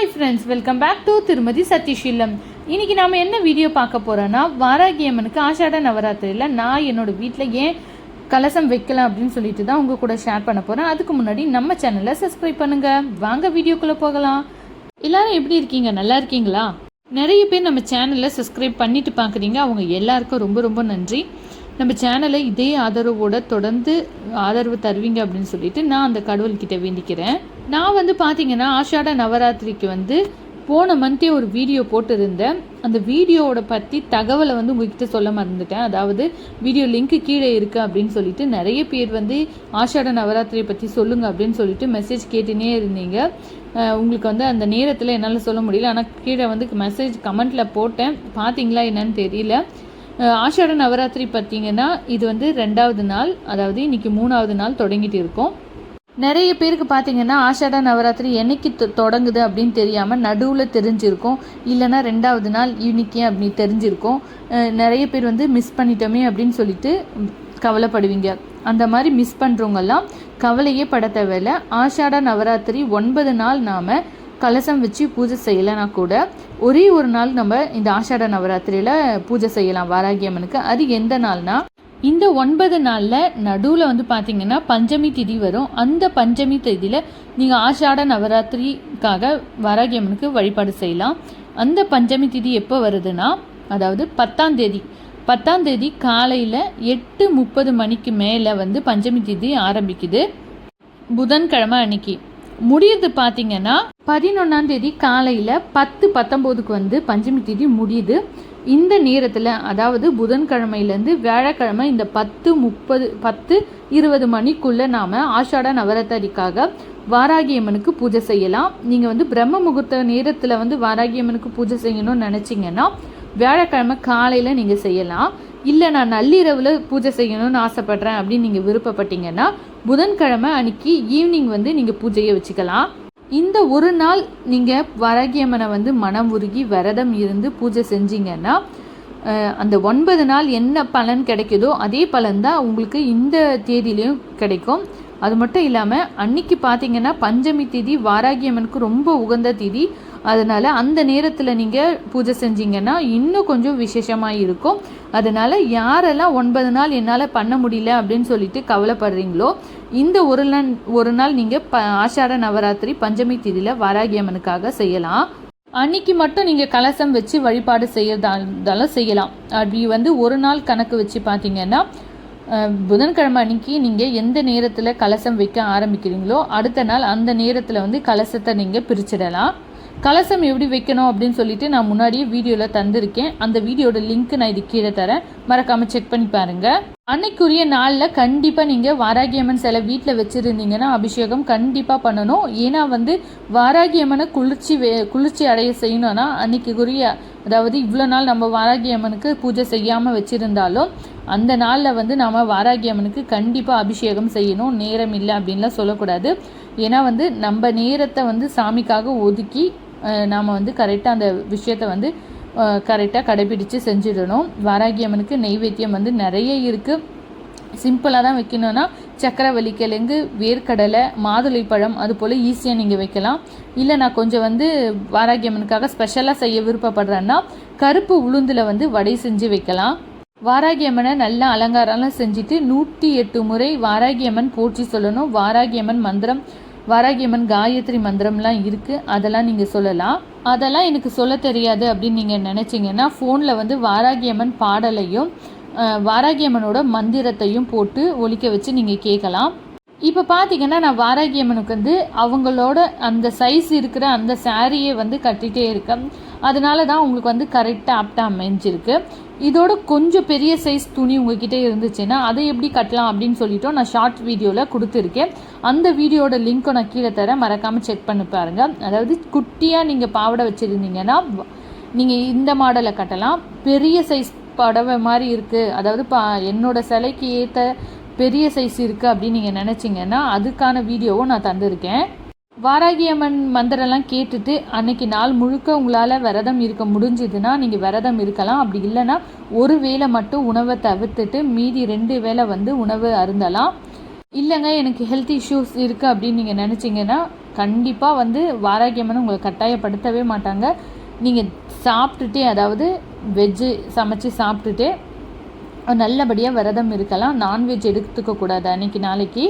Hi friends welcome back to திருமதி சதீஷில்லம் இன்னைக்கு நாம் என்ன வீடியோ பார்க்க போகிறோன்னா வாராகி அம்மனுக்கு ஆஷாட நவராத்திரியில் நான் என்னோடய வீட்டில் ஏன் கலசம் வைக்கலாம் அப்படின்னு சொல்லிட்டு தான் உங்கள் கூட ஷேர் பண்ண போகிறேன் அதுக்கு முன்னாடி நம்ம சேனலை சப்ஸ்கிரைப் பண்ணுங்க. வாங்க வீடியோக்குள்ளே போகலாம். எல்லாரும் எப்படி இருக்கீங்க? நல்லா இருக்கீங்களா? நிறைய பேர் நம்ம சேனலை சப்ஸ்கிரைப் பண்ணிட்டு பார்க்குறீங்க. அவங்க எல்லாருக்கும் ரொம்ப ரொம்ப நன்றி. நம்ம சேனலை இதே ஆதரவோடு தொடர்ந்து ஆதரவு தருவீங்க அப்படின்னு சொல்லிட்டு நான் அந்த கடவுள்கிட்ட வேண்டிக்கிறேன். நான் வந்து பார்த்தீங்கன்னா ஆஷாட நவராத்திரிக்கு வந்து போன மந்தே ஒரு வீடியோ போட்டிருந்தேன். அந்த வீடியோவோட பற்றி தகவலை வந்து உங்ககிட்ட சொல்ல மறந்துட்டேன். அதாவது வீடியோ லிங்க்கு கீழே இருக்குது அப்படின்னு சொல்லிட்டு நிறைய பேர் வந்து ஆஷாட நவராத்திரியை பற்றி சொல்லுங்க அப்படின்னு சொல்லிட்டு மெசேஜ் கேட்டுனே இருந்தீங்க. உங்களுக்கு வந்து அந்த நேரத்தில் என்னால் சொல்ல முடியல. ஆனால் கீழே வந்து மெசேஜ் கமெண்ட்டில் போட்டேன். பார்த்தீங்களா என்னன்னு தெரியல. ஆஷாட நவராத்திரி பார்த்தீங்கன்னா இது வந்து ரெண்டாவது நாள். அதாவது இன்றைக்கி மூணாவது நாள் தொடங்கிட்டு இருக்கோம். நிறைய பேருக்கு பார்த்தீங்கன்னா ஆஷாட நவராத்திரி என்னைக்கு தொடங்குது அப்படின்னு தெரியாமல் நடுவில் தெரிஞ்சிருக்கும். இல்லைன்னா ரெண்டாவது நாள் ஈவினிக்கே அப்படி தெரிஞ்சிருக்கும். நிறைய பேர் வந்து மிஸ் பண்ணிட்டோமே அப்படின்னு சொல்லிட்டு கவலைப்படுவீங்க. அந்த மாதிரி மிஸ் பண்ணுறவங்கெல்லாம் கவலையே பட தேவையில்லை. ஆஷாட நவராத்திரி ஒன்பது நாள் நாம் கலசம் வச்சு பூஜை செய்யலைன்னா கூட ஒரே ஒரு நாள் நம்ம இந்த ஆஷாட நவராத்திரியில் பூஜை செய்யலாம். வாராகி அம்மனுக்கு. அது எந்த நாள்னால் இந்த ஒன்பது நாளில் நடுவில் வந்து பார்த்தீங்கன்னா பஞ்சமி திதி வரும். அந்த பஞ்சமி திதியில் நீங்கள் ஆஷாட நவராத்திரிக்காக வராகியம்மனுக்கு வழிபாடு செய்யலாம். அந்த பஞ்சமி திதி எப்போ வருதுன்னா அதாவது பத்தாம் தேதி. பத்தாம் தேதி காலையில் எட்டு முப்பது மணிக்கு மேலே வந்து பஞ்சமி திதி ஆரம்பிக்குது. புதன்கிழமை அன்னைக்கு. முடியுது பார்த்தீங்கன்னா பதினொன்றாம் தேதி காலையில் பத்து பத்தொம்போதுக்கு வந்து பஞ்சமி தேதி முடியுது. இந்த நேரத்தில் அதாவது புதன்கிழமையிலேருந்து வியாழக்கிழமை இந்த பத்து முப்பது பத்து இருபது மணிக்குள்ளே நாம் ஆஷாட நவராத்திரிக்காக வாராகி அம்மனுக்கு பூஜை செய்யலாம். நீங்கள் வந்து பிரம்ம முகூர்த்த நேரத்தில் வந்து வாராகி அம்மனுக்கு பூஜை செய்யணும்னு நினச்சிங்கன்னா வியாழக்கிழமை காலையில் நீங்கள் செய்யலாம். இல்லை நான் நள்ளிரவில் பூஜை செய்யணும்னு ஆசைப்பட்றேன் அப்படின்னு நீங்கள் விருப்பப்பட்டீங்கன்னா புதன்கிழமை அன்னைக்கு ஈவினிங் வந்து நீங்கள் பூஜையை வச்சுக்கலாம். இந்த ஒரு நாள் நீங்கள் வரகியம்மனை வந்து மனம் உருகி விரதம் இருந்து பூஜை செஞ்சீங்கன்னா அந்த ஒன்பது நாள் என்ன பலன் கிடைக்குதோ அதே பலன் தான் உங்களுக்கு இந்த தேதியிலையும் கிடைக்கும். அது மட்டும் இல்லாமல் அன்னைக்கு பார்த்தீங்கன்னா பஞ்சமி தேதி வாராகியம்மனுக்கு ரொம்ப உகந்த தேதி. அதனால் அந்த நேரத்தில் நீங்கள் பூஜை செஞ்சீங்கன்னா இன்னும் கொஞ்சம் விசேஷமாக இருக்கும். அதனால் யாரெல்லாம் ஒன்பது நாள் என்னால் பண்ண முடியல அப்படின்னு சொல்லிட்டு கவலைப்படுறீங்களோ இந்த ஒரு நாள் ஒரு நாள் நீங்கள் ப ஆஷாட நவராத்திரி பஞ்சமி தேதியில் வாராகி அம்மனுக்காக செய்யலாம். அன்னைக்கு மட்டும் நீங்கள் கலசம் வச்சு வழிபாடு செய்யறதா இருந்தாலும் செய்யலாம். அப்படி வந்து ஒரு நாள் கணக்கு வச்சு பார்த்தீங்கன்னா புதன்கிழமை அன்னைக்கு நீங்கள் எந்த நேரத்தில் கலசம் வைக்க ஆரம்பிக்கிறீங்களோ அடுத்த நாள் அந்த நேரத்தில் வந்து கலசத்தை நீங்கள் பிரிச்சிடலாம். கலசம் எப்படி வைக்கணும் அப்படின்னு சொல்லிட்டு நான் முன்னாடியே வீடியோவில் தந்திருக்கேன். அந்த வீடியோட லிங்க் நான் இது கீழே தரேன். மறக்காமல் செக் பண்ணி பாருங்கள் அன்னைக்குரிய நாளில் கண்டிப்பாக நீங்கள் வாராகி அம்மன் சிலை வீட்டில் வச்சுருந்தீங்கன்னா அபிஷேகம் கண்டிப்பாக பண்ணணும். ஏன்னா வந்து வாராகி அம்மனை குளிர்ச்சி வே- குளிர்ச்சி அடைய செய்யணும்னா அன்னைக்குரிய அதாவது இவ்வளோ நாள் நம்ம வாராகி அம்மனுக்கு பூஜை செய்யாமல் வச்சுருந்தாலும் அந்த நாளில் வந்து நாம் வாராகி அம்மனுக்கு கண்டிப்பாக அபிஷேகம் செய்யணும். நேரம் இல்லை அப்படின்லாம் சொல்லக்கூடாது. ஏன்னா வந்து நம்ம நேரத்தை வந்து சாமிக்காக ஒதுக்கி நாம் வந்து கரெக்டாக அந்த விஷயத்தை வந்து கரெக்டாக கடைபிடித்து செஞ்சிடணும். வாராகி அம்மனுக்கு நெய்வேத்தியம் வந்து நிறைய இருக்குது சிம்பிளாக தான் வைக்கணும்னா சக்கரவள்ளி கிழங்கு வேர்க்கடலை மாதுளை பழம் அது போல் ஈஸியாக நீங்கள் வைக்கலாம். இல்லை நான் கொஞ்சம் வந்து வாராகி அம்மனுக்காக ஸ்பெஷலாக செய்ய விருப்பப்படுறேன்னா கருப்பு உளுந்தில் வந்து வடை செஞ்சு வைக்கலாம். வாராகி அம்மனை நல்லா அலங்காரம்லாம் செஞ்சுட்டு நூற்றி எட்டு முறை வாராகி அம்மன் போற்றி சொல்லணும். வாராகி அம்மன் மந்திரம் வராகியம்மன் காயத்ரி மந்திரம்லாம் இருக்குது அதெல்லாம் நீங்கள் சொல்லலாம். அதெல்லாம் எனக்கு சொல்ல தெரியாது அப்படின்னு நீங்கள் நினச்சிங்கன்னா ஃபோனில் வந்து வாராகி அம்மன் பாடலையும் வாராகியம்மனோட வாராகி அம்மனோட மந்திரத்தையும் போட்டு ஒழிக்க வச்சு நீங்கள் கேட்கலாம். இப்போ பார்த்தீங்கன்னா நான் வாராகி அம்மனுக்கு வந்து அவங்களோட அந்த சைஸ் இருக்கிற அந்த சாரியை வந்து கட்டிகிட்டே இருக்கேன். அதனால தான் உங்களுக்கு வந்து கரெக்டாக ஆப்டாக அமைஞ்சிருக்கு. இதோட கொஞ்சம் பெரிய சைஸ் துணி உங்ககிட்ட இருந்துச்சுன்னா அதை எப்படி கட்டலாம் அப்படின்னு சொல்லிட்டு நான் ஷார்ட் வீடியோவில் கொடுத்துருக்கேன். அந்த வீடியோட லிங்க்கை நான் கீழே தரேன். மறக்காமல் செக் பண்ணி பாருங்கள் அதாவது குட்டியாக நீங்கள் பாவாடை வச்சுருந்தீங்கன்னா நீங்கள் இந்த மாடலை கட்டலாம். பெரிய சைஸ் படவை மாதிரி இருக்குது அதாவது பா என்னோட சிலைக்கு ஏற்ற பெரிய சைஸ் இருக்குது அப்படின்னு நீங்கள் நினச்சிங்கன்னா அதுக்கான வீடியோவும் நான் தந்திருக்கேன். வாராகி அம்மன் மந்திரம்லாம் கேட்டுட்டு அன்னைக்கு நாள் முழுக்க உங்களால் விரதம் இருக்க முடிஞ்சுதுன்னா நீங்கள் விரதம் இருக்கலாம். அப்படி இல்லைன்னா ஒரு வேளை மட்டும் உணவை தவிர்த்துட்டு மீதி ரெண்டு வேளை வந்து உணவு அருந்தலாம். இல்லைங்க எனக்கு ஹெல்த் இஷ்யூஸ் இருக்குது அப்படின்னு நீங்கள் நினச்சிங்கன்னா கண்டிப்பாக வந்து வாராகியம்மன் உங்களை கட்டாயப்படுத்தவே மாட்டாங்க. நீங்கள் சாப்பிட்டுட்டே அதாவது வெஜ்ஜு சமைச்சு சாப்பிட்டுட்டே நல்லபடியாக விரதம் இருக்கலாம். நான்வெஜ் எடுத்துக்க கூடாது அன்னைக்கு நாளைக்கு.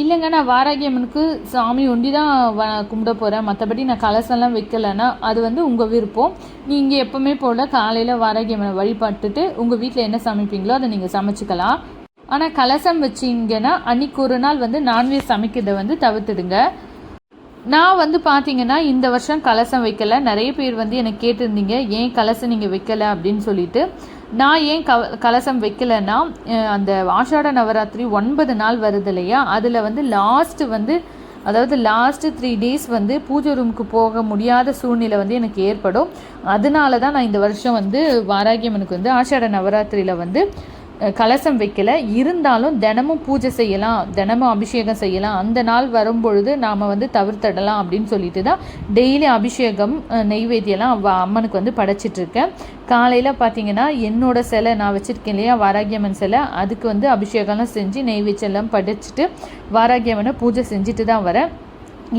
இல்லைங்க நான் வாராகியம்மனுக்கு சாமி ஒண்டி தான் வ கும்பிட போகிறேன் மற்றபடி நான் கலசம்லாம் வைக்கலைன்னா அது வந்து உங்கள் விருப்பம். நீங்கள் எப்போவுமே போல் காலையில் வாராகியம்மனை வழிபட்டுட்டு உங்கள் வீட்டில் என்ன சமைப்பீங்களோ அதை நீங்கள் சமைச்சிக்கலாம். ஆனால் கலசம் வச்சிங்கன்னா அன்னைக்கு ஒரு நாள் வந்து நான்வெஜ் சமைக்கிறதை வந்து தவிர்த்துடுங்க. நான் வந்து பார்த்தீங்கன்னா இந்த வருஷம் கலசம் வைக்கல. நிறைய பேர் வந்து எனக்கு கேட்டிருந்தீங்க ஏன் கலசம் நீங்கள் வைக்கல? அப்படின்னு சொல்லிட்டு. நான் ஏன் க கலசம் வைக்கலைன்னா அந்த ஆஷாட நவராத்திரி ஒன்பது நாள் வருது இல்லையா? அதில் வந்து லாஸ்ட்டு வந்து அதாவது லாஸ்ட்டு த்ரீ டேஸ் வந்து பூஜை ரூமுக்கு போக முடியாத சூழ்நிலை வந்து எனக்கு ஏற்படும். அதனால தான் நான் இந்த வருஷம் வந்து வாராகியம்மனுக்கு வந்து ஆஷாட நவராத்திரியில் வந்து கலசம் வைக்கல. இருந்தாலும் தினமும் பூஜை செய்யலாம் தினமும் அபிஷேகம் செய்யலாம். அந்த நாள் வரும்பொழுது நாம் வந்து தவிர்த்திடலாம் அப்படின்னு சொல்லிட்டு தான் டெய்லி அபிஷேகம் நெய்வேத்தியெல்லாம் அம்மனுக்கு வந்து படைச்சிட்ருக்கேன். காலையில் பார்த்தீங்கன்னா என்னோடய சிலை நான் வச்சுருக்கேன் இல்லையா வாராகியம்மன் சிலை. அதுக்கு வந்து அபிஷேகம்லாம் செஞ்சு நெய்வேத்தியெல்லாம் படைச்சிட்டு வாராகியம்மனை பூஜை செஞ்சுட்டு தான் வரேன்.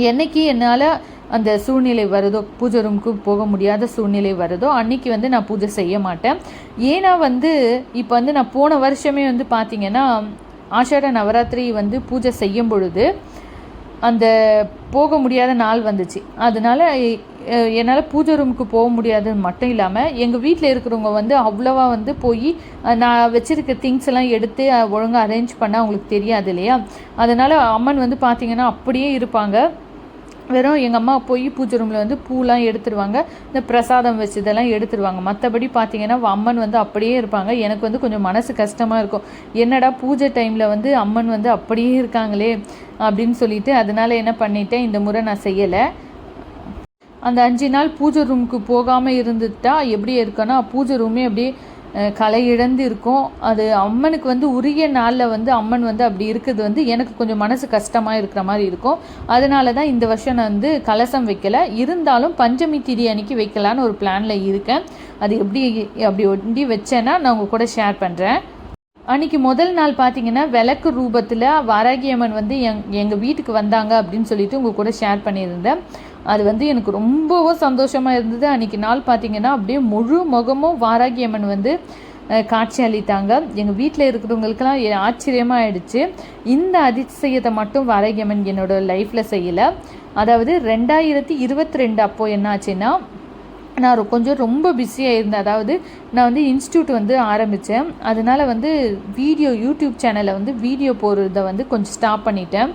என்னைக்கு என்னால் அந்த சூழ்நிலை வருதோ பூஜை ரூமுக்கு போக முடியாத சூழ்நிலை வருதோ அன்னைக்கு வந்து நான் பூஜை செய்ய மாட்டேன். ஏன்னா வந்து இப்போ வந்து நான் போன வருஷமே வந்து பார்த்தீங்கன்னா ஆஷாட நவராத்திரி வந்து பூஜை செய்யும் பொழுது அந்த போக முடியாத நாள் வந்துச்சு. அதனால் என்னால் பூஜை ரூமுக்கு போக முடியாதது மட்டும் இல்லாமல் எங்கள் வீட்டில் இருக்கிறவங்க வந்து அவ்வளோவா வந்து போய் நான் வச்சுருக்க திங்ஸ் எல்லாம் எடுத்து ஒழுங்காக அரேஞ்ச் பண்ணால் அவங்களுக்கு தெரியாது இல்லையா? அதனால் அம்மன் வந்து பார்த்திங்கன்னா அப்படியே இருப்பாங்க. வெறும் எங்கள் அம்மா போய் பூஜை ரூமில் வந்து பூலாம் எடுத்துருவாங்க. இந்த பிரசாதம் வச்சு இதெல்லாம் எடுத்துருவாங்க. மற்றபடி பார்த்தீங்கன்னா அம்மன் வந்து அப்படியே இருப்பாங்க. எனக்கு வந்து கொஞ்சம் மனசு கஷ்டமாக இருக்கும். என்னடா பூஜை டைமில் வந்து அம்மன் வந்து அப்படியே இருக்காங்களே அப்படின்னு சொல்லிட்டு அதனால என்ன பண்ணிட்டேன் இந்த முறை நான் செய்யலை. அந்த அஞ்சு நாள் பூஜை ரூமுக்கு போகாமல் இருந்துட்டா எப்படி இருக்குன்னா பூஜை ரூமே அப்படியே கலை இழந்து இருக்கும் அது அம்மனுக்கு வந்து உரிய நாளில் வந்து அம்மன் வந்து அப்படி இருக்கிறது வந்து எனக்கு கொஞ்சம் மனசு கஷ்டமாக இருக்கிற மாதிரி இருக்கும். அதனால தான் இந்த வருஷம் நான் வந்து கலசம் வைக்கலை. இருந்தாலும் பஞ்சமி திதி அன்னைக்கு வைக்கலான்னு ஒரு பிளானில் இருக்கேன். அது எப்படி அப்படி ஒண்டி வச்சேன்னா நான் உங்கள் கூட ஷேர் பண்ணுறேன் அன்னைக்கு முதல் நாள் பார்த்தீங்கன்னா விளக்கு ரூபத்தில் வாராகியம்மன் வந்து எங் எங்கள் வீட்டுக்கு வந்தாங்க அப்படின்னு சொல்லிட்டு உங்கள் கூட ஷேர் பண்ணியிருந்தேன். அது வந்து எனக்கு ரொம்பவும் சந்தோஷமாக இருந்தது. அன்றைக்கி நாள் பார்த்தீங்கன்னா அப்படியே முழு முகமும் வாராகியம்மன் வந்து காட்சி அளித்தாங்க. எங்கள் வீட்டில் இருக்கிறவங்களுக்கெல்லாம் ஆச்சரியமாக ஆச்சரியமா ஆயிடுச்சு. இந்த அதிசயத்தை மட்டும் வாராகியம்மன் என்னோட லைஃப்பில் செய்யலை. அதாவது ரெண்டாயிரத்தி இருபத்தி ரெண்டு அப்போது என்ன ஆச்சுன்னா நான் கொஞ்சம் ரொம்ப பிஸியாக இருந்தேன். அதாவது நான் வந்து இன்ஸ்டியூட் வந்து ஆரம்பித்தேன் அதனால வந்து வீடியோ யூடியூப் சேனலை வந்து வீடியோ போடுறத வந்து கொஞ்சம் ஸ்டாப் பண்ணிட்டேன்.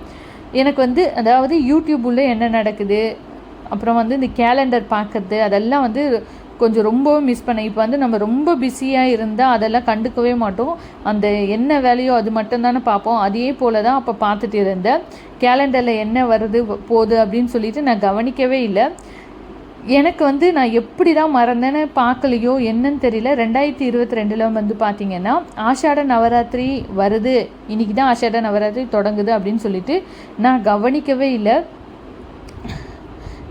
எனக்கு வந்து அதாவது யூடியூப் உள்ள என்ன நடக்குது? அப்புறம் வந்து இந்த கேலண்டர் பார்க்கறது அதெல்லாம் வந்து கொஞ்சம் ரொம்பவும் மிஸ் பண்ணேன். இப்போ வந்து நம்ம ரொம்ப பிஸியாக இருந்தால் அதெல்லாம் கண்டுக்கவே மாட்டோம். அந்த என்ன வேலையோ அது மட்டும்தானே பார்ப்போம். அதே போல தான் அப்போ பார்த்துட்டு இருந்தேன். கேலண்டரில் என்ன வருது போகுது அப்படின்னு சொல்லிட்டு நான் கவனிக்கவே இல்லை. எனக்கு வந்து நான் எப்படி தான் மறந்தேன்னு பார்க்கலையோ என்னன்னு தெரியல. ரெண்டாயிரத்தி இருபத்தி ரெண்டில் வந்து பார்த்தீங்கன்னா ஆஷாட நவராத்திரி வருது. இன்றைக்கி தான் ஆஷாட நவராத்திரி தொடங்குது அப்படின்னு சொல்லிட்டு நான் கவனிக்கவே இல்லை.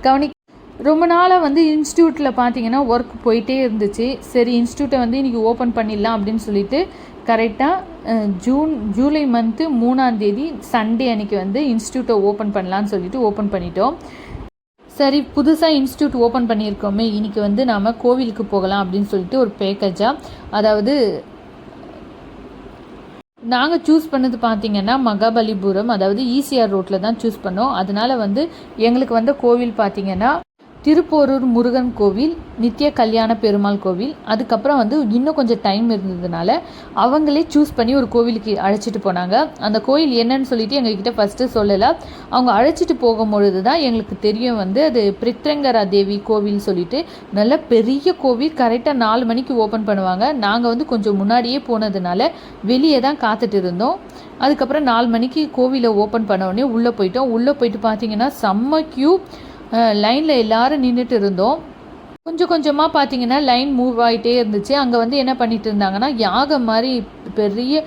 கவனி ரொம்ப நாளாக வந்து இன்ஸ்டியூட்டில் பார்த்தீங்கன்னா ஒர்க் போயிட்டே இருந்துச்சு. சரி இன்ஸ்டியூட்டை வந்து இன்றைக்கி ஓப்பன் பண்ணிடலாம் அப்படின்னு சொல்லிட்டு கரெக்டாக ஜூன் ஜூலை மந்த்து மூணாந்தேதி சண்டே அன்னைக்கு வந்து இன்ஸ்டியூட்டை ஓப்பன் பண்ணலான்னு சொல்லிட்டு ஓப்பன் பண்ணிட்டோம். சரி புதுசாக இன்ஸ்டியூட் ஓப்பன் பண்ணியிருக்கோமே இன்றைக்கி வந்து நாம் கோவிலுக்கு போகலாம் அப்படின்னு சொல்லிட்டு ஒரு பேக்கேஜாக அதாவது நாங்கள் சூஸ் பண்ணது பார்த்தீங்கன்னா மகாபலிபுரம் அதாவது ஈசிஆர் ரோட்டில் தான் சூஸ் பண்ணோம். அதனால வந்து எங்களுக்கு வந்த கோவில் பார்த்தீங்கன்னா திருப்போரூர் முருகன் கோவில் நித்திய கல்யாண பெருமாள் கோவில். அதுக்கப்புறம் வந்து இன்னும் கொஞ்சம் டைம் இருந்ததுனால அவங்களே சூஸ் பண்ணி ஒரு கோவிலுக்கு அழைச்சிட்டு போனாங்க. அந்த கோயில் என்னன்னு சொல்லிட்டு எங்ககிட்ட ஃபஸ்ட்டு சொல்லலை. அவங்க அழைச்சிட்டு போகும்பொழுது தான் எங்களுக்கு தெரியும் வந்து அது பிரித்ரங்கரா தேவி கோவில் சொல்லிட்டு. நல்ல பெரிய கோவில் கரெக்டாக நாலு மணிக்கு ஓப்பன் பண்ணுவாங்க. நாங்கள் வந்து கொஞ்சம் முன்னாடியே போனதுனால வெளியே தான் காத்துட்டு இருந்தோம். அதுக்கப்புறம் நாலு மணிக்கு கோவிலை ஓப்பன் பண்ண உடனே உள்ளே போயிட்டோம். உள்ளே போயிட்டு பார்த்தீங்கன்னா செம்ம க்யூ லைனில் எல்லாரும் நின்றுட்டு இருந்தோம். கொஞ்சம் கொஞ்சமாக பார்த்தீங்கன்னா லைன் மூவ் ஆகிட்டே இருந்துச்சு. அங்கே வந்து என்ன பண்ணிட்டு இருந்தாங்கன்னா யாகம் மாதிரி பெரிய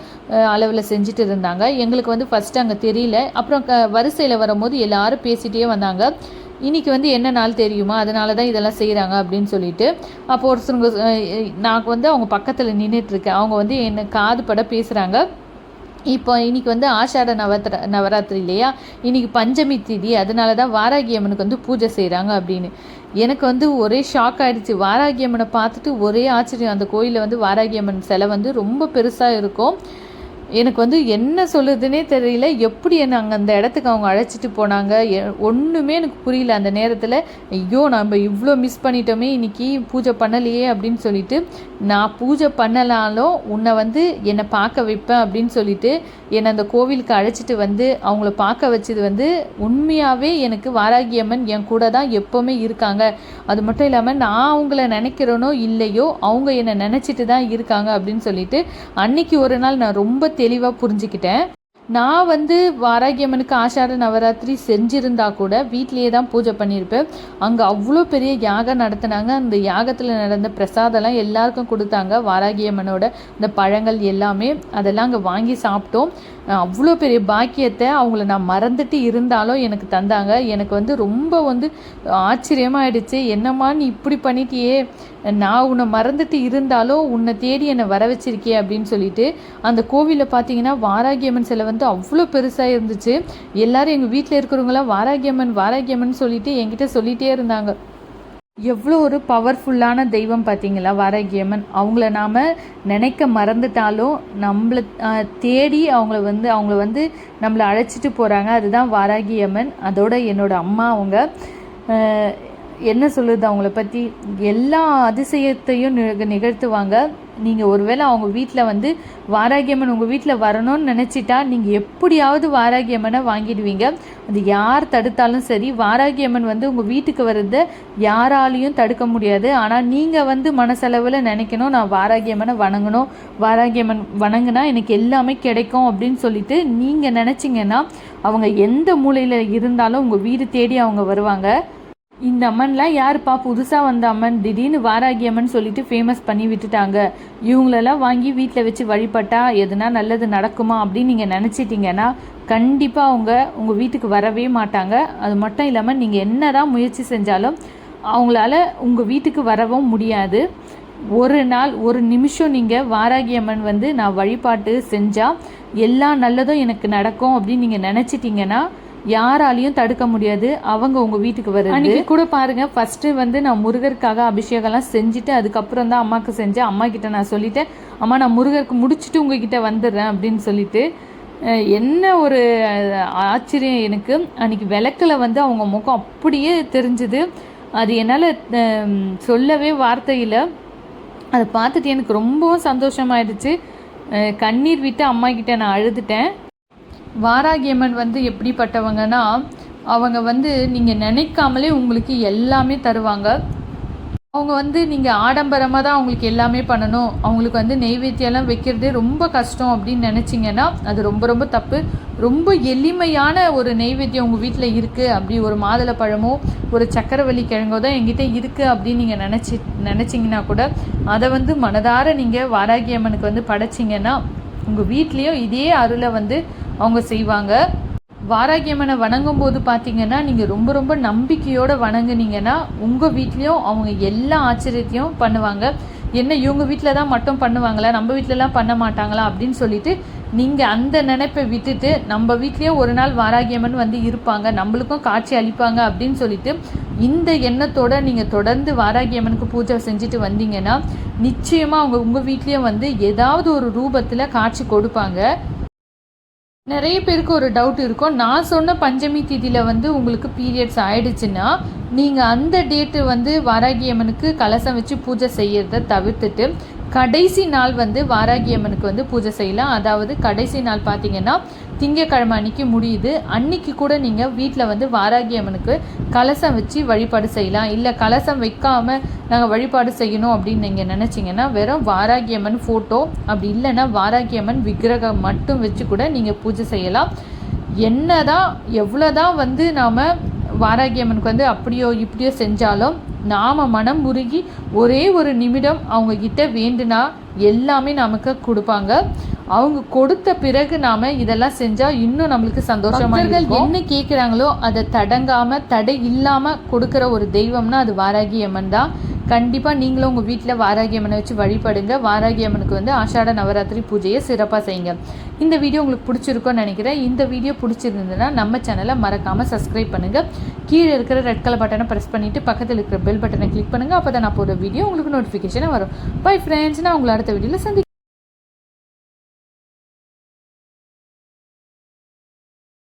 அளவில் செஞ்சுட்டு இருந்தாங்க. எங்களுக்கு வந்து ஃபஸ்ட்டு அங்கே தெரியல. அப்புறம் க வரிசையில் வரும்போது எல்லாரும் பேசிகிட்டே வந்தாங்க. இன்னைக்கு வந்து என்ன நாள் தெரியுமா? அதனால தான் இதெல்லாம் செய்கிறாங்க அப்படின்னு சொல்லிட்டு. அப்போ ஒருத்தருங்க நான் வந்து அவங்க பக்கத்தில் நின்றுட்டுருக்கேன் அவங்க வந்து என்னை காது பட பேசுகிறாங்க இப்போ இன்றைக்கி வந்து ஆஷாட நவத்திர நவராத்திரி இல்லையா? இன்னைக்கு பஞ்சமி திதி அதனால தான் வாராகி அம்மனுக்கு வந்து பூஜை செய்கிறாங்க அப்படின்னு. எனக்கு வந்து ஒரே ஷாக் ஆகிடுச்சு வாராகி அம்மனை பார்த்துட்டு ஒரே ஆச்சரியம். அந்த கோயிலில் வந்து வாராகி அம்மன் சிலை வந்து ரொம்ப பெருசாக இருக்கும். எனக்கு வந்து என்ன சொல்லுதுன்னே தெரியல. எப்படி என்னை அங்கே அந்த இடத்துக்கு அவங்க அழைச்சிட்டு போனாங்க? எ- எனக்கு புரியல அந்த நேரத்தில். ஐயோ நம்ம இவ்வளோ மிஸ் பண்ணிட்டோமே இன்றைக்கி பூஜை பண்ணலையே அப்படின்னு சொல்லிட்டு நான் பூஜை பண்ணலாலும் உன்னை வந்து என்னை பார்க்க வைப்பேன் அப்படின்னு சொல்லிட்டு என்னை அந்த கோவிலுக்கு அழைச்சிட்டு வந்து அவங்கள பார்க்க வச்சது வந்து உண்மையாகவே எனக்கு வாராகி அம்மன் என் கூட தான் எப்போவுமே இருக்காங்க. அது மட்டும் இல்லாமல் நான் அவங்கள நினைக்கிறேனோ இல்லையோ அவங்க என்னை நினச்சிட்டு தான் இருக்காங்க அப்படின்னு சொல்லிட்டு அன்னைக்கு ஒரு நாள் நான் ரொம்ப தெளிவாக புரிஞ்சுக்கிட்டேன். நான் வந்து வாராகியம்மனுக்கு ஆஷாட நவராத்திரி செஞ்சிருந்தா கூட வீட்லேயே தான் பூஜை பண்ணியிருப்பேன். அங்கே அவ்வளோ பெரிய யாகம் நடத்தினாங்க. அந்த யாகத்தில் நடந்த பிரசாதம்லாம் எல்லாருக்கும் கொடுத்தாங்க. வாராகியம்மனோட இந்த பழங்கள் எல்லாமே அதெல்லாம் அங்கே வாங்கி சாப்பிட்டோம். அவ்வளோ பெரிய பாக்கியத்தை அவங்கள நான் மறந்துட்டு இருந்தாலும் எனக்கு தந்தாங்க. எனக்கு வந்து ரொம்ப வந்து ஆச்சரியமாயிடுச்சு. என்னம்மா நீ இப்படி பண்ணிட்டியே? நான் உன்னை மறந்துட்டு இருந்தாலும் உன்னை தேடி என்னை வர வச்சிருக்கே அப்படின்னு சொல்லிட்டு அந்த கோவிலில் பார்த்தீங்கன்னா வாராகியம்மன் சிலை வந்து அவ்வளோ பெருசாக இருந்துச்சு. எல்லாரும் எங்கள் வீட்டில் இருக்கிறவங்களாம் வாராகியம்மன் வாராகியம்மன் சொல்லிட்டு என்கிட்ட சொல்லிகிட்டே இருந்தாங்க. எவ்வளோ ஒரு பவர்ஃபுல்லான தெய்வம் பார்த்தீங்களா வாராகியம்மன் அவங்கள நாம் நினைக்க மறந்துட்டாலும் நம்மளை தேடி அவங்கள வந்து அவங்கள வந்து நம்மளை அழைச்சிட்டு போகிறாங்க அதுதான் வாராகியம்மன் அதோட என்னோடய அம்மா அவங்க. என்ன சொல்லுது அவங்கள பற்றி எல்லா அதிசயத்தையும் நிகழ்த்துவாங்க. நீங்கள் ஒருவேளை அவங்க வீட்டில் வந்து வாராகியம்மன் உங்கள் வீட்டில் வரணும்னு நினச்சிட்டா நீங்கள் எப்படியாவது வாராகியம்மனை வாங்கிடுவீங்க. அது யார் தடுத்தாலும் சரி வாராகியம்மன் வந்து உங்கள் வீட்டுக்கு வர்றதை யாராலையும் தடுக்க முடியாது. ஆனால் நீங்கள் வந்து மனசளவில் நினைக்கணும் நான் வாராகியம்மனை வணங்கணும் வாராகியம்மன் வணங்கினா எனக்கு எல்லாமே கிடைக்கும் அப்படின்னு சொல்லிட்டு நீங்கள் நினச்சிங்கன்னா அவங்க எந்த மூலையில் இருந்தாலும் உங்கள் வீடு தேடி அவங்க வருவாங்க. இந்த அம்மன்லாம் யாருப்பா? புதுசாக வந்த அம்மன். திடீர்னு வாராகி அம்மன் சொல்லிட்டு ஃபேமஸ் பண்ணி விட்டுட்டாங்க. இவங்களெல்லாம் வாங்கி வீட்டில் வச்சு வழிபட்டா எதுனா நல்லது நடக்குமா அப்படின்னு நீங்கள் நினச்சிட்டிங்கன்னா கண்டிப்பாக அவங்க உங்கள் வீட்டுக்கு வரவே மாட்டாங்க. அது மட்டும் இல்லாமல் நீங்கள் என்ன தான் முயற்சி செஞ்சாலும் அவங்களால உங்கள் வீட்டுக்கு வரவும் முடியாது. ஒரு நாள் ஒரு நிமிஷம் நீங்கள் வாராகி அம்மன் வந்து நான் வழிபாட்டு செஞ்சால் எல்லா நல்லதும் எனக்கு நடக்கும் அப்படின்னு நீங்கள் நினச்சிட்டிங்கன்னா யாராலையும் தடுக்க முடியாது. அவங்க உங்க வீட்டுக்கு வருது அன்னைக்கு கூட பாருங்க ஃபர்ஸ்ட் வந்து நான் முருகருக்காக அபிஷேகம்லாம் செஞ்சுட்டு அதுக்கப்புறம் தான் அம்மாக்கு செஞ்சேன். அம்மா கிட்ட நான் சொல்லிட்டேன் அம்மா நான் முருகருக்கு முடிச்சுட்டு உங்ககிட்ட வந்துடுறேன் அப்படின்னு சொல்லிட்டு என்ன ஒரு ஆச்சரியம் எனக்கு. அன்னைக்கு விளக்கில் வந்து அவங்க முகம் அப்படியே தெரிஞ்சுது. அது என்னால் சொல்லவே வார்த்தையில் அதை பார்த்துட்டு எனக்கு ரொம்பவும் சந்தோஷமாயிடுச்சு. கண்ணீர் விட்டு அம்மா கிட்ட நான் அழுதுட்டேன். வாராகியம்மன் வந்து எப்படிப்பட்டவங்கன்னா அவங்க வந்து நீங்கள் நினைக்காமலே உங்களுக்கு எல்லாமே தருவாங்க. அவங்க வந்து நீங்கள் ஆடம்பரமாக தான் அவங்களுக்கு எல்லாமே பண்ணணும். அவங்களுக்கு வந்து நெய்வேத்தியெல்லாம் வைக்கிறதே ரொம்ப கஷ்டம் அப்படின்னு நினச்சிங்கன்னா அது ரொம்ப ரொம்ப தப்பு. ரொம்ப எளிமையான ஒரு நெய்வேத்தியம் உங்கள் வீட்டில் இருக்குது அப்படி ஒரு மாதுளப்பழமோ ஒரு சக்கரவள்ளி கிழங்கோ தான் எங்கிட்ட இருக்குது அப்படின்னு நீங்கள் நினச்சி நினச்சிங்கன்னா கூட அதை வந்து மனதார நீங்கள் வாராகி அம்மனுக்கு வந்து படைச்சிங்கன்னா உங்கள் வீட்லேயும் இதே அருளை வந்து அவங்க செய்வாங்க. வாராகியம்மனை வணங்கும் போது பார்த்தீங்கன்னா நீங்கள் ரொம்ப ரொம்ப நம்பிக்கையோடு வணங்குனீங்கன்னா உங்கள் வீட்லேயும் அவங்க எல்லா ஆச்சரியத்தையும் பண்ணுவாங்க. என்ன இவங்க வீட்டில் தான் மட்டும் பண்ணுவாங்களா? நம்ம வீட்டிலலாம் பண்ண மாட்டாங்களா? அப்படின்னு சொல்லிட்டு நீங்கள் அந்த நினைப்பை விட்டுட்டு நம்ம வீட்லேயும் ஒரு நாள் வாராகியம்மன் வந்து இருப்பாங்க. நம்மளுக்கும் காட்சி அளிப்பாங்க அப்படின்னு சொல்லிட்டு இந்த எண்ணத்தோட நீங்கள் தொடர்ந்து வாராகியம்மனுக்கு பூஜை செஞ்சுட்டு வந்தீங்கன்னா நிச்சயமாக அவங்க உங்கள் வீட்லேயும் வந்து ஏதாவது ஒரு ரூபத்தில் காட்சி கொடுப்பாங்க. நிறைய பேருக்கு ஒரு டவுட் இருக்கும். நான் சொன்ன பஞ்சமி திதியில் வந்து உங்களுக்கு பீரியட்ஸ் ஆயிடுச்சுன்னா நீங்கள் அந்த டேட்டு வந்து வாராகி அம்மனுக்கு கலசம் வச்சு பூஜை செய்யறத தவிர்த்துட்டு கடைசி நாள் வந்து வாராகி அம்மனுக்கு வந்து பூஜை செய்யலாம். அதாவது கடைசி நாள் பார்த்தீங்கன்னா திங்கக்கிழமை அன்னைக்கு முடியுது. அன்னைக்கு கூட நீங்கள் வீட்டில் வந்து வாராகி அம்மனுக்கு கலசம் வச்சு வழிபாடு செய்யலாம். இல்லை கலசம் வைக்காம நாங்கள் வழிபாடு செய்யணும் அப்படின்னு நீங்கள் நினச்சிங்கன்னா வெறும் வாராகி அம்மன் ஃபோட்டோ அப்படி இல்லைன்னா வாராகி அம்மன் விக்கிரகம் மட்டும் வச்சு கூட நீங்கள் பூஜை செய்யலாம். என்ன தான் எவ்வளோ தான் வந்து நாம் வாராகி அம்மனுக்கு வந்து அப்படியோ இப்படியோ செஞ்சாலும் நாம் மனம் உருகி ஒரே ஒரு நிமிடம் அவங்கக்கிட்ட வேண்டுனா எல்லாமே நமக்கு கொடுப்பாங்க. அவங்க கொடுத்த பிறகு நாம இதெல்லாம் செஞ்சா இன்னும் நம்மளுக்கு சந்தோஷமா என்ன கேட்குறாங்களோ அதை தடங்காம தடை இல்லாம கொடுக்கிற ஒரு தெய்வம்னா அது வாராகி அம்மன் தான். கண்டிப்பாக நீங்களும் உங்கள் வீட்டில் வாராகி அம்மனை வச்சு வழிபடுங்க. வாராகி அம்மனுக்கு வந்து ஆஷாட நவராத்திரி பூஜையை சிறப்பாக செய்யுங்க. இந்த வீடியோ உங்களுக்கு பிடிச்சிருக்கும்னு நினைக்கிறேன். இந்த வீடியோ பிடிச்சிருந்ததுன்னா நம்ம சேனலை மறக்காமல் சப்ஸ்கிரைப் பண்ணுங்கள் கீழே இருக்கிற ரெட் கலர் பட்டனை ப்ரெஸ் பண்ணிவிட்டு பக்கத்தில் இருக்கிற பெல் பட்டனை கிளிக் பண்ணுங்கள் அப்போ தான் நான் போகிற வீடியோ உங்களுக்கு நோட்டிஃபிகேஷனாக வரும். பை ஃப்ரெண்ட்ஸ் நான் உங்களை அடுத்த வீடியோவில் சந்தி